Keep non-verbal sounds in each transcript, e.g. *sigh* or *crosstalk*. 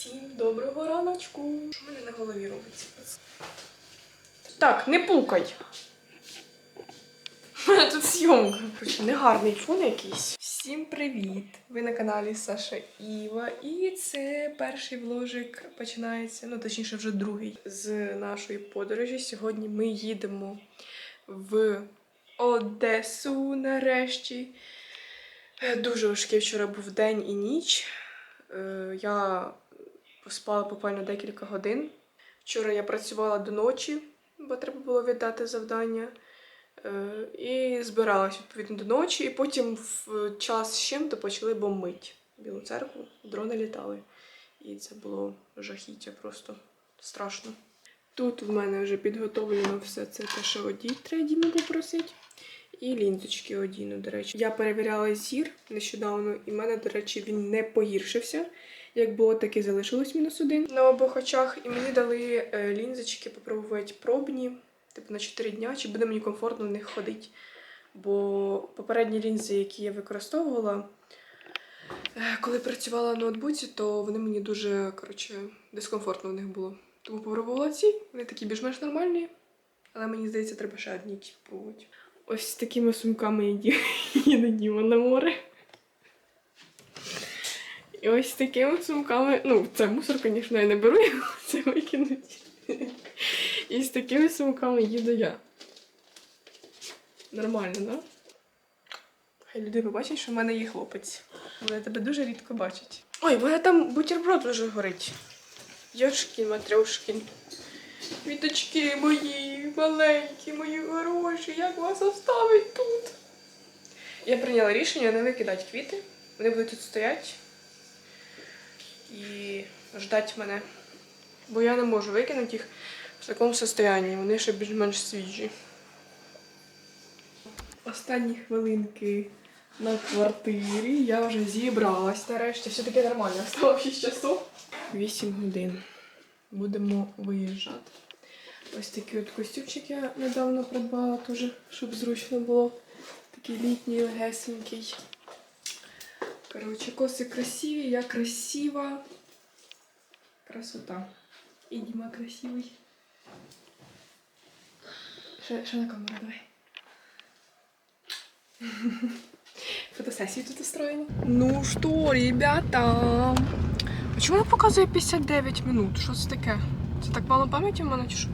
Всім доброго раночку. Що в мене на голові робиться? Так, не пукай. У мене тут зйомка. Короче, негарний фон якийсь. Всім привіт! Ви на каналі Саша Іва. І це перший вложик починається, ну точніше, вже другий з нашої подорожі. Сьогодні ми їдемо в Одесу нарешті. Е, Дуже важкий вчора був день і ніч. Е, Я поспала буквально декілька годин. Вчора я працювала до ночі, бо треба було віддати завдання. Е, І збиралась відповідно до ночі, і потім в час з чим-то почали бомбити Білу церкву. Дрони літали. І це було жахіття, просто страшно. Тут в мене вже підготовлено все це те, що одіть треба Діму попросити. І лінзочки одіну, до речі. Я перевіряла зір нещодавно, і в мене, до речі, він не погіршився. Як було, так і залишилось мінус один на обох очах. І мені дали е, лінзочки попробувати пробні, типу на 4 дня, чи буде мені комфортно в них ходити. Бо попередні лінзи, які я використовувала, е, коли працювала на ноутбуці, то вони мені дуже коротше, дискомфортно в них було. Тому попробувала ці, вони такі більш-менш нормальні, але мені здається, треба ще одні якісь спробувати. Ось з такими сумками Діма *laughs* на море. І ось такими сумками. Ну, це мусор, звісно, я не беру його, *laughs* це викинуть. І з такими сумками їду я. Нормально, да? Хай люди побачать, що в мене є хлопець. Вони тебе дуже рідко бачать. Ой, в мене там бутерброд вже горить. Йошкін, матрьошкін. Квіточки мої, маленькі, мої хороші, як вас оставить тут? Я прийняла рішення не викидати квіти. Вони будуть тут стояти і ждать мене. Бо я не можу викинути їх в такому стані. Вони ще більш-менш свіжі. Останні хвилинки на квартирі. Я вже зібралась нарешті. Все таки нормально. Стало 6 часов. 8 годин. Будемо виїжджати. Ось такий от костюмчик я недавно придбала, теж, щоб зручно було. Такий літній, легесенький. Коротше, коси красиві, я красива. Красота. І Діма красивий. Ще, ще на камеру давай. *laughs* Фотосесію тут устроїла. Ну що, ребята? А чому показує 59 минут? Що це таке? Це так мало пам'яті в мене чи що?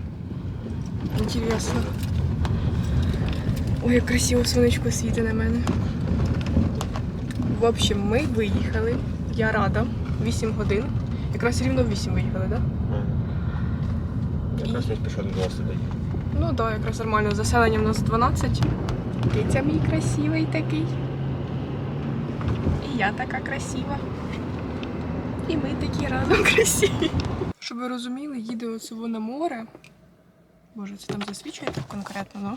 Інтересно. Ой, як красиво сонечко світить на мене. В общем, ми виїхали. Я рада. 8 годин. Якраз рівно в 8 виїхали, так? Да? Якраз не пішов до 12 день. Ну так, да, якраз нормально. Заселення в нас 12. Киця мій красивий такий. І я така красива. І ми такі разом красиві. Щоб ви розуміли, їде оце на море. Боже, це там засвічує так конкретно, ну.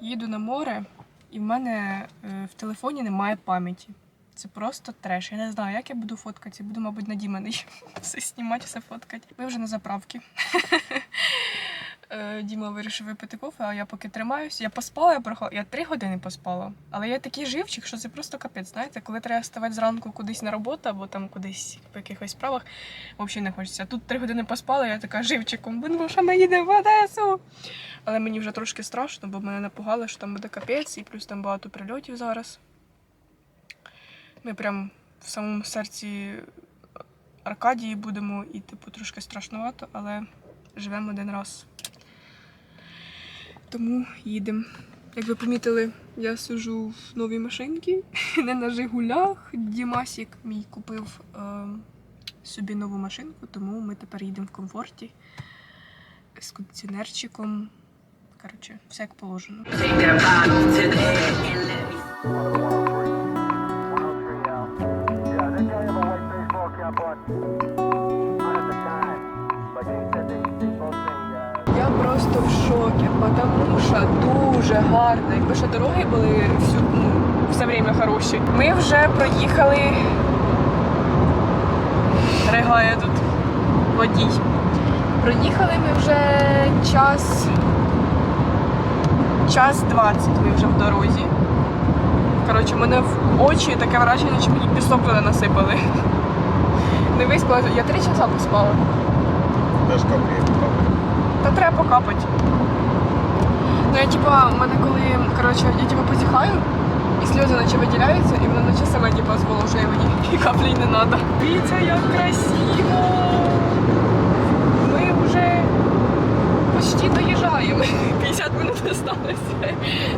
Їду на море, і в мене е, в телефоні немає пам'яті. Це просто треш. Я не знаю, як я буду фоткати. Буду, мабуть, на Діманий *laughs* все знімати, все фоткати. Ми вже на заправці. *laughs* Е, Діма вирішив випити кофе, а я поки тримаюсь. Я поспала, я прохла... Я три години поспала. Але я такий живчик, що це просто капець. Знаєте, коли треба вставати зранку кудись на роботу або там кудись по якихось справах, взагалі не хочеться. Тут три години поспала, я така живчиком, бо що ми їдемо в Одесу. Але мені вже трошки страшно, бо мене напугали, що там буде капець, і плюс там багато прильотів зараз. Ми прям в самому серці Аркадії будемо, і типу трошки страшнувато, але живемо один раз. Тому їдемо. Як ви помітили, я сижу в новій машинці, *laughs* не на Жигулях. Дімасік мій купив е, собі нову машинку, тому ми тепер їдемо в комфорті з кондиціонерчиком. Коротше, все як положено. Просто в шокі, тому що дуже гарно. Якби ще дороги були всю, ну, все время хороші. Ми вже проїхали. Ригає тут водій. Проїхали ми вже час. Час 20 ми вже в дорозі. Коротше, мене в очі таке враження, що мені пісок туди насипали. Не виспалася. Я три часа поспала. Теж капає. Та треба покапати. Ну я типа, в мене коли, коротше, я типа позіхаю, і сльози наче виділяються, і воно наче саме типа зволожує мені, і каплі не треба. Дивіться, як красиво! Ми вже почти доїжджаємо. *laughs* 50 минут осталось.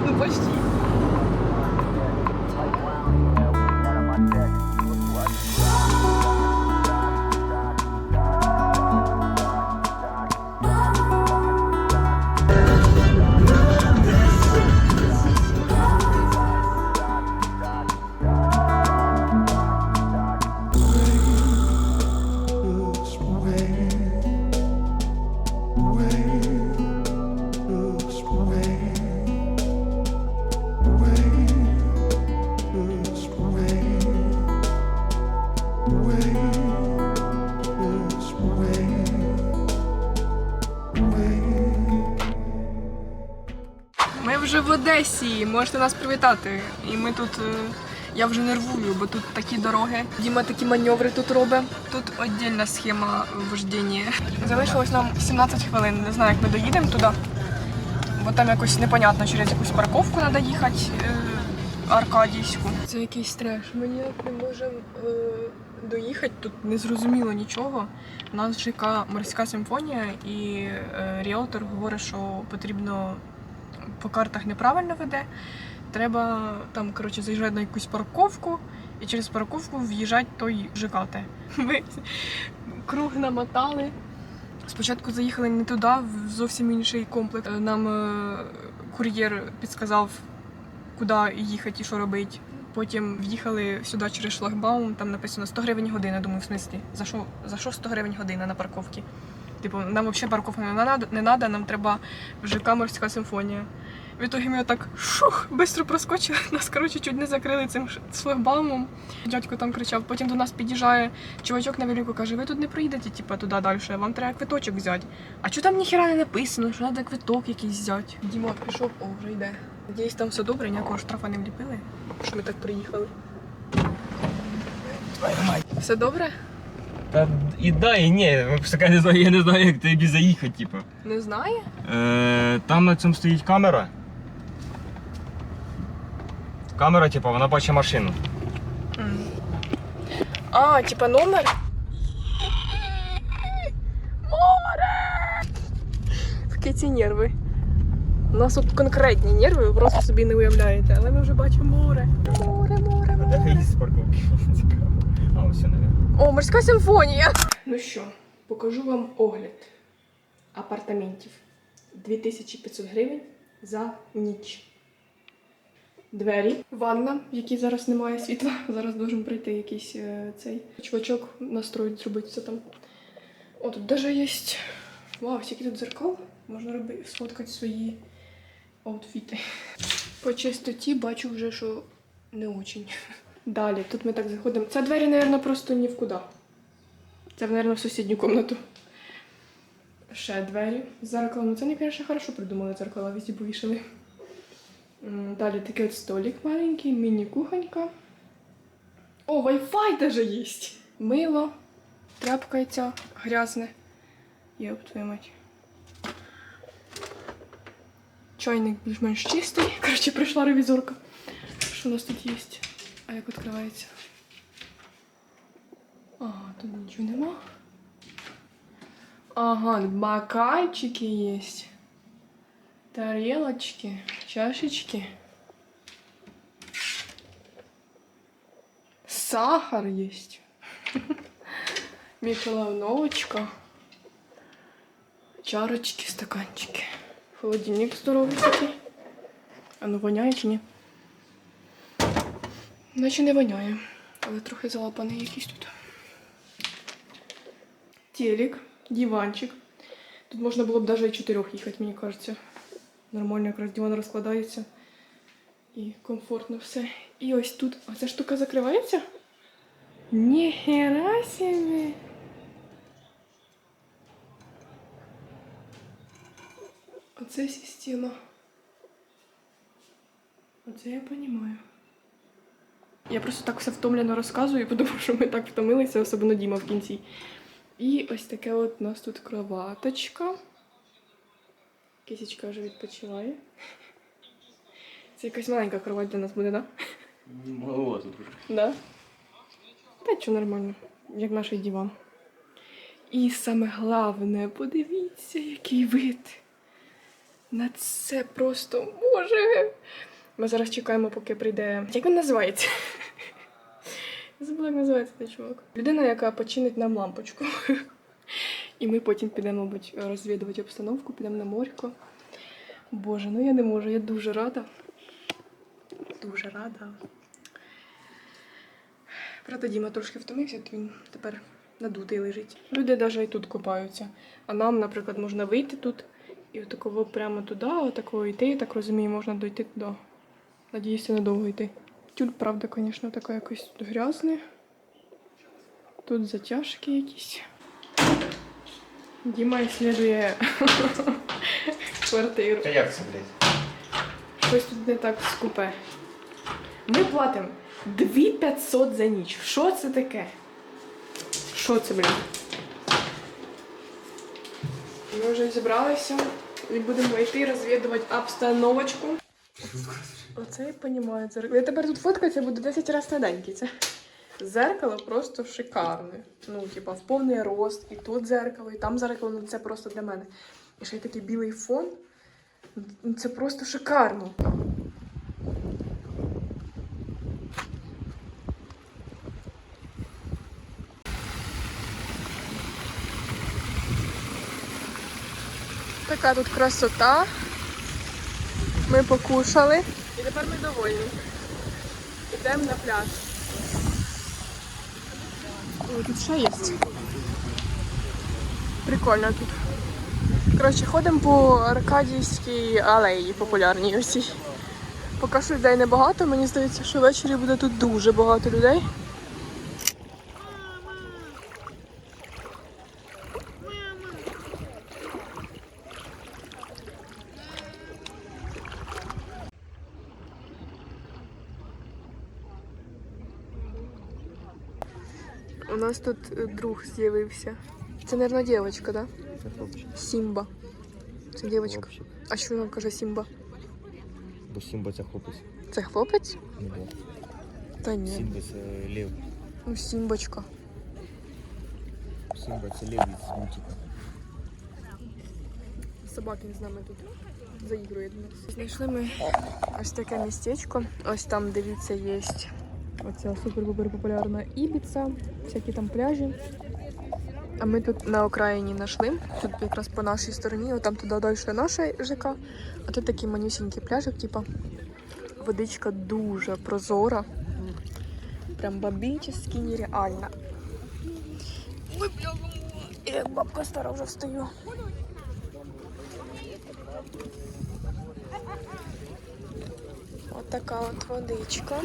Ну почти. Вже можете нас привітати. І ми тут. е, Я вже нервую, бо тут такі дороги. Діма такі маневри тут робить. Тут віддільна схема вождіння. Залишилось нам 17 хвилин. Не знаю, як ми доїдемо туди. Бо там якось непонятно, через якусь парковку треба їхати е, аркадійську. Це якийсь треш. Ми ніяк не можемо е, доїхати. Тут не зрозуміло нічого. У нас ЖК морська симфонія, і е, ріелтор говорить, що потрібно по картах неправильно веде. Треба там, коротше, заїжджати на якусь парковку і через парковку в'їжджати той ЖКТ. *laughs* Ми круг намотали. Спочатку заїхали не туди, в зовсім інший комплекс. Е, Нам е, кур'єр підказав, куди їхати і що робити. Потім в'їхали сюди через шлагбаум, там написано 100 гривень година. Думаю, в смислі, за що, за що 100 гривень година на парковці? Типу, нам взагалі парковка не надо, не надо, нам треба в ЖК морська симфонія. В ітогі ми отак шух, швидко проскочили. *laughs* Нас, коротше, чуть не закрили цим шлагбаумом. Дядько там кричав. Потім до нас під'їжджає чувачок на велику, каже, ви тут не проїдете, типу, туди далі, вам треба квиточок взяти. А чого там ніхіра не написано, що треба квиток якийсь взяти? Діма пішов, о, вже йде. Надіюсь, там все добре, ніякого штрафа не вліпили, що ми так приїхали. Все добре? Та і да, і ні. Просто я не знаю, я не знаю, як тобі заїхати, типу. Не знає? Е, там на цьому стоїть камера. Камера, типу, вона бачить машину. А, типа номер? Море! Такі ці нерви. У нас тут конкретні нерви, ви просто собі не уявляєте, але ми вже бачимо море. Море, море, А де з парковки? А, навіть. О, морська симфонія. Ну що, покажу вам огляд апартаментів. 2500 гривень за ніч. Двері, ванна, в якій зараз немає світла. *laughs* Зараз должен прийти якийсь е, цей чувачок настроїть, зробити все там. О, тут даже є. Вау, скільки тут зеркал. Можна робити, сфоткати свої аутфіти. По чистоті бачу вже, що не очень. *laughs* Далі, тут ми так заходимо. Це двері, мабуть, просто ні в куди. Це, мабуть, в сусідню кімнату. Ще двері з зеркалом. Ну, це не, звісно, хорошо придумали зеркала, везде повішали. Далі такий от столик маленький, міні-кухонька. О, Wi-Fi даже є. Мило, тряпка ця грязне. Єп, твою мать. Чайник більш-менш чистий. Коротше, прийшла ревізорка. Що у нас тут є? А як відкривається? Ага, тут нічого нема. Ага, тут бокальчики есть. Тарелочки, чашечки. Сахар есть. *laughs* Микроволновочка. Чарочки, стаканчики. Холодильник здоровий такий. А ну воняє чи ні? Наче не воняє, але трохи залапаний якийсь тут. Телек, диванчик. Тут можна було б навіть і чотирьох їхати, мені кажеться. Нормально якраз диван розкладається. І комфортно все. І ось тут. А ця штука закривається? Ніхера собі. Оце система. Оце я розумію. Я просто так все втомлено розказую, тому що ми так втомилися, особливо Діма в кінці. І ось таке от у нас тут кроваточка. Кисічка вже відпочиває. Це якась маленька кровать для нас буде, так? Да? Маловато дуже. Да? Та що нормально, як наш диван. І саме головне, подивіться, який вид. На це просто боже. Ми зараз чекаємо, поки прийде. Як він називається? Я забула, як називається цей чувак. Людина, яка починить нам лампочку. І ми потім підемо, мабуть, розвідувати обстановку, підемо на морько. Боже, ну я не можу, я дуже рада. Дуже рада. Правда, Діма трошки втомився, то він тепер надутий лежить. Люди навіть і тут купаються. А нам, наприклад, можна вийти тут і отаково прямо туди, отаково йти, я так розумію, можна дойти туди. Надіюся, недовго йти. Тюль, правда, звісно, така якось грязне. Тут затяжки якісь. Діма ісследує *laughs* квартиру. Та як це, блядь? Щось тут не так скупе. Ми платимо 2500 за ніч. Що це таке? Що це, блін? Ми вже зібралися і будемо йти розвідувати обстановочку. Оце я розумію. Дзеркало. Я тепер тут фоткатися буду 10 разів на день. Це зеркало просто шикарне. Ну, типа, в повний рост, і тут зеркало, і там зеркало, ну це просто для мене. І ще й такий білий фон. Ну, Це просто шикарно. Така тут красота. Ми покушали. І тепер ми довольні. Йдемо на пляж. О, тут ще є. Прикольно тут. Коротше, ходимо по Аркадійській алеї популярній усій. Поки що людей небагато, мені здається, що ввечері буде тут дуже багато людей. нас тут е, друг з'явився. Це, мабуть, дівчинка, так? Це хлопчик. Сімба. Це дівчинка. Хлопчик. А що він каже Сімба? Бо Сімба це хлопець. Це хлопець? Не було. Та ні. Сімба це лев. Ну, Сімбочка. Сімба це лев із мультика. Собакін з нами тут заігрує до нас. Знайшли ми ось таке містечко. Ось там, дивіться, є оця супер-пупер популярна Ібіца, всякі там пляжі. А ми тут на окраїні знайшли. Тут якраз по нашій стороні, отам туди далі наша ЖК. А тут такий манюсінький пляжик, типа водичка дуже прозора. Прям бомбічний, нереально. Ой, як бабка стара вже встаю. Отака от водичка.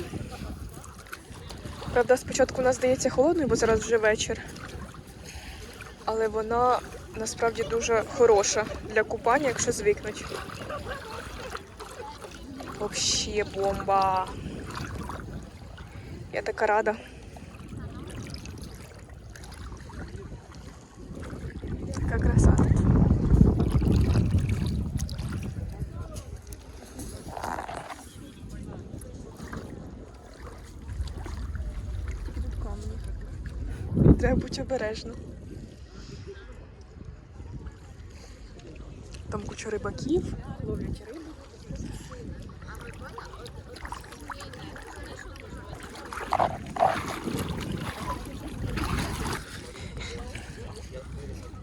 Правда, спочатку нас здається холодною, бо зараз вже вечір. Але вона насправді дуже хороша для купання, якщо звикнуть. Вообще бомба. Я така рада. Така краса тут. Тут камні. Треба бути обережно. Там куча рибаків, ловлять рибу.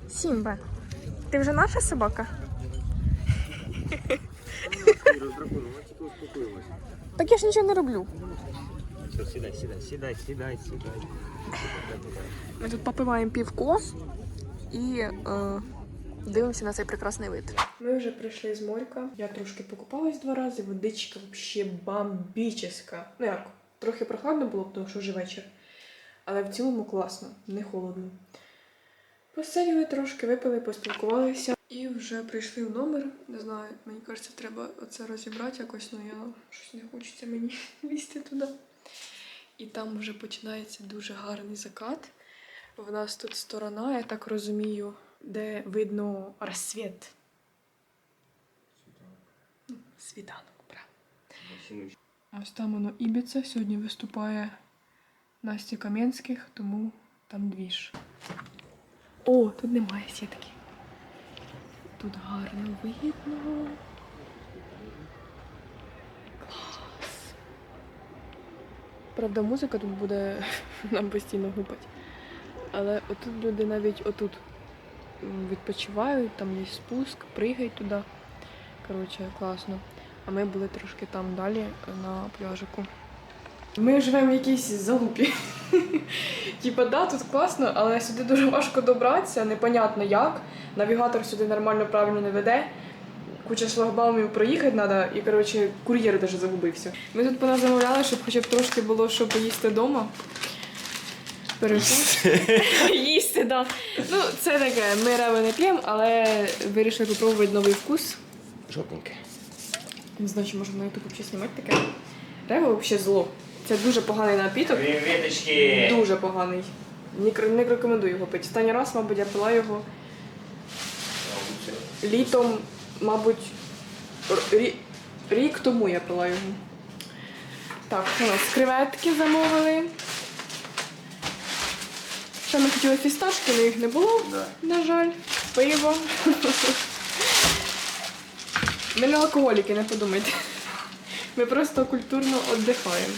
Сімба, ти вже наша собака? Так я ж нічого не роблю. Все, сідай, сідай, сідай, сідай, сідай. Ми тут попиваємо півко і е, дивимося на цей прекрасний вид. Ми вже прийшли з морька. Я трошки покупалась два рази. Водичка взагалі бомбіческа. Ну як, трохи прохладно було, тому що вже вечір. Але в цілому класно, не холодно. Посиділи трошки, випили, поспілкувалися. І вже прийшли в номер. Не знаю, мені кажеться, треба оце розібрати якось, але я щось не хочеться мені *laughs* лізти туди. І там вже починається дуже гарний закат. В нас тут сторона, я так розумію, де видно розсвіт. Ну, Світанок, правда. Ось там воно Ібіца. Сьогодні виступає Настя Кам'янських, тому там двіж. О, тут немає сітки. Тут гарно видно. Правда, музика тут буде *laughs* нам постійно гупати. Але отут люди навіть отут відпочивають, там є спуск, пригають туди. Коротше, класно. А ми були трошки там далі на пляжику. Ми живемо в якійсь залупі. *laughs* Типа, да, тут класно, але сюди дуже важко добратися, непонятно як. Навігатор сюди нормально правильно не веде. Куча шлагбаумів проїхати треба, і коротше, кур'єр навіть загубився. Ми тут понад замовляли, щоб хоча б трошки було що поїсти вдома. Перекус. Їсти, *laughs* так. Ну, це таке, ми реви не п'ємо, але вирішили попробувати новий вкус. Жовтеньке. Не знаю, чи можна на YouTube взагалі знімати таке. Рево взагалі зло. Це дуже поганий напіток. Привіточки! Дуже поганий. Не, не рекомендую його пити. Останній раз, мабуть, я пила його літом, мабуть, рі- рік тому я пила його. Так, у нас креветки замовили. Ще ми хотіли фісташки, але їх не було, Да. на жаль. Пиво. Ми не алкоголіки, не подумайте. Ми просто культурно віддихаємо.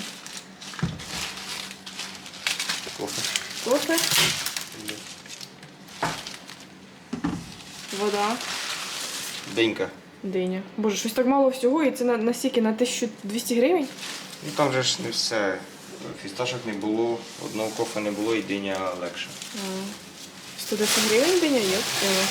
Кофе. Кофе, вода, Денька. диня. Боже, щось так мало всього, і це на, настільки на 1200 гривень. Ну там же ж не все. Фісташок не було, одного кофе не було і диня легше. А, 110 гривень диня є. Е,